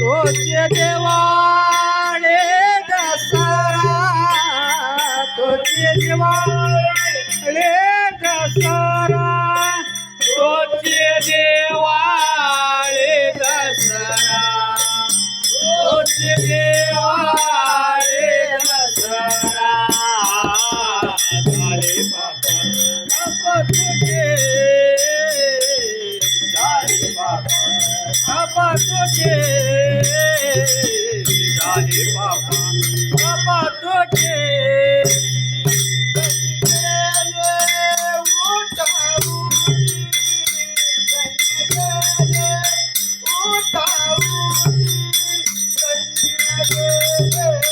तोचे देवाळे दसरा तोचे देवाळे दसरा तोचे देवाळे दसरा तोचे देवा बाबा तुझे झाले बाबा बाबा तुझे Yeah.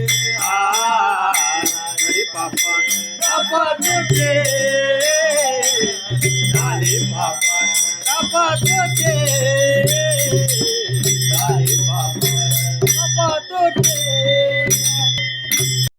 papan, papan tote. Dale papan, papan tote.